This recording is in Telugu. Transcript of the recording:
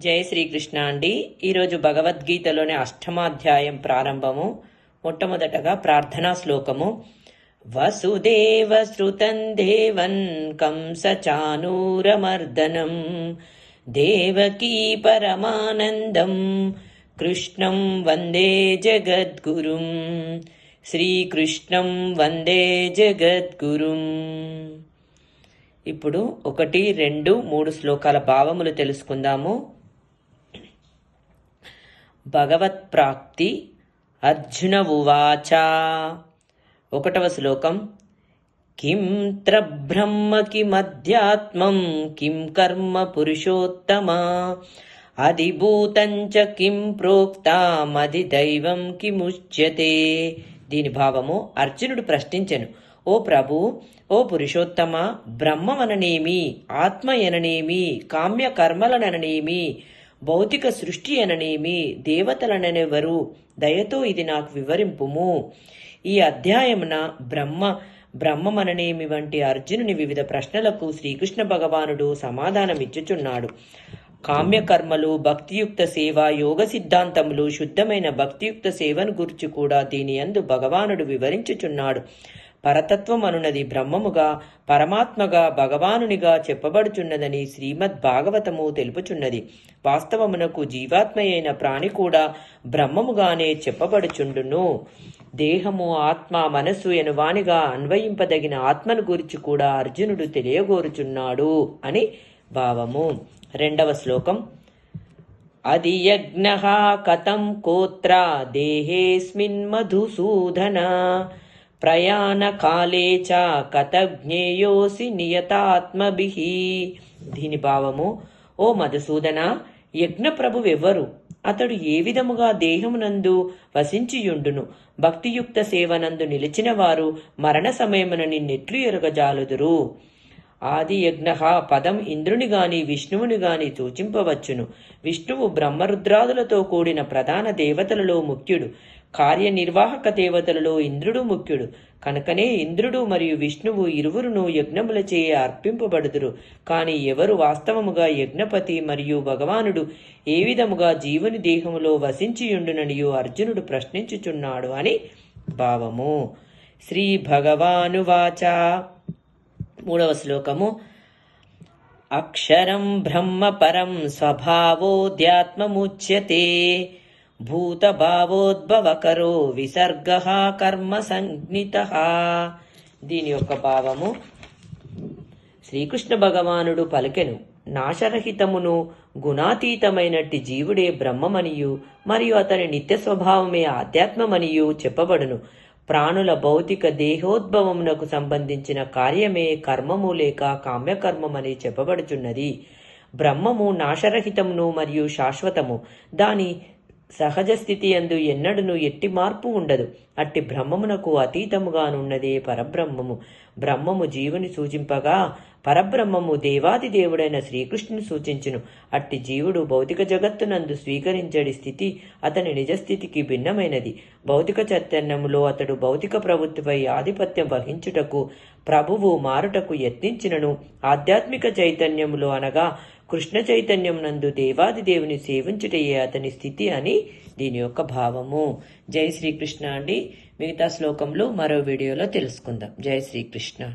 జై శ్రీకృష్ణ అండి. ఈరోజు భగవద్గీతలోని అష్టమాధ్యాయం ప్రారంభము మొట్టమొదటగా ప్రార్థనా శ్లోకము. వసుదేవ శృతం దేవన్ కంస చానూరమర్దనం దేవకీ పరమానందం కృష్ణం వందే జగద్గురుం శ్రీకృష్ణం వందే జగద్గురుం. ఇప్పుడు ఒకటి రెండు మూడు శ్లోకాల భావములు తెలుసుకుందాము. భగవత్ప్రాప్తి అర్జున ఉవాచ. ఒకటవ శ్లోకం. కిం త్రబ్రహ్మ కిమధ్యాత్మం కిం కర్మ పురుషోత్తమ అధిభూతంచ కిం ప్రోక్తామది దైవం కిముచ్యతే. దీని భావము అర్జునుడు ప్రశ్నించెను. ఓ ప్రభు ఓ పురుషోత్తమ బ్రహ్మమననేమి ఆత్మ ఎననేమి కామ్య కర్మలననేమి భౌతిక సృష్టి అననేమి దేవతలననెవరు దయతో ఇది నాకు వివరింపుము. ఈ అధ్యాయమున బ్రహ్మ బ్రహ్మమననేమి వంటి అర్జునుని వివిధ ప్రశ్నలకు శ్రీకృష్ణ భగవానుడు సమాధానమిచ్చుచున్నాడు. కామ్యకర్మలు భక్తియుక్త సేవ యోగ సిద్ధాంతములు శుద్ధమైన భక్తియుక్త సేవను గురించి కూడా దీని యందు భగవానుడు వివరించుచున్నాడు. పరతత్వం అనున్నది బ్రహ్మముగా పరమాత్మగా భగవానునిగా చెప్పబడుచున్నదని శ్రీమద్ భాగవతము తెలుపుచున్నది. వాస్తవమునకు జీవాత్మ అయిన ప్రాణి కూడా బ్రహ్మముగానే చెప్పబడుచుండును. దేహము ఆత్మ మనస్సు ఎనువానిగా అన్వయింపదగిన ఆత్మను గురించి కూడా అర్జునుడు తెలియగోరుచున్నాడు అని భావము. రెండవ శ్లోకం. అది యజ్ఞ కథం కోత్ర దేహేస్మిన్ మధుసూదన ప్రయాణకాలే చ కథజ్ఞేయోసి నియతాత్మభిః. దీని భావము ఓ మధుసూదన యజ్ఞప్రభువెవ్వరు? అతడు ఏ విధముగా దేహమునందు వసించియుండును? భక్తియుక్త సేవనందు నిలిచిన వారు మరణ సమయమున నిన్నెట్లు ఎరగజాలుదురు. ఆది యజ్ఞ పదం ఇంద్రుని గాని విష్ణువుని గాని సూచింపవచ్చును. విష్ణువు బ్రహ్మరుద్రాదులతో కూడిన ప్రధాన దేవతలలో ముఖ్యుడు. కార్యనిర్వాహక దేవతలలో ఇంద్రుడు ముఖ్యుడు. కనుకనే ఇంద్రుడు మరియు విష్ణువు ఇరువురును యజ్ఞములచే అర్పింపబడుదురు. కాని ఎవరు వాస్తవముగా యజ్ఞపతి మరియు భగవానుడు? ఏ విధముగా జీవుని దేహములో వసించియుండుననియు అర్జునుడు ప్రశ్నించుచున్నాడు అని భావము. శ్రీ భగవానువాచ మూడవ శ్లోకము. అక్షరం బ్రహ్మ పరం స్వభావోధ్యాత్మముచ్యతే భూతభావోద్భవకరో విసర్గ కర్మ సంజ్ఞిత. దీని యొక్క భావము శ్రీకృష్ణ భగవానుడు పలికెను. నాశరహితమును గుణాతీతమైనట్టి జీవుడే బ్రహ్మమనియు మరియు అతని నిత్య స్వభావమే ఆధ్యాత్మమనియు చెప్పబడును. ప్రాణుల భౌతిక దేహోద్భవమునకు సంబంధించిన కార్యమే కర్మము లేక కామ్యకర్మమని చెప్పబడుచున్నది. బ్రహ్మము నాశరహితమును మరియు శాశ్వతము. దాని సహజ స్థితి అందు ఎన్నడును ఎట్టి మార్పు ఉండదు. అట్టి బ్రహ్మమునకు అతీతముగానున్నదే పరబ్రహ్మము. బ్రహ్మము జీవుని సూచింపగా పరబ్రహ్మము దేవాది దేవుడైన శ్రీకృష్ణుని సూచించును. అట్టి జీవుడు భౌతిక జగత్తునందు స్వీకరించడి స్థితి అతని నిజస్థితికి భిన్నమైనది. భౌతిక చైతన్యములో అతడు భౌతిక ప్రభుత్వపై ఆధిపత్యం వహించుటకు ప్రభువు మారుటకు యత్నించినను. ఆధ్యాత్మిక చైతన్యములో అనగా కృష్ణ చైతన్యం నందు దేవాది దేవుని సేవించుటయే అతని స్థితి అని దీని యొక్క భావము. జై శ్రీకృష్ణ అండి. మిగతా శ్లోకంలో మరో వీడియోలో తెలుసుకుందాం. జై శ్రీకృష్ణ.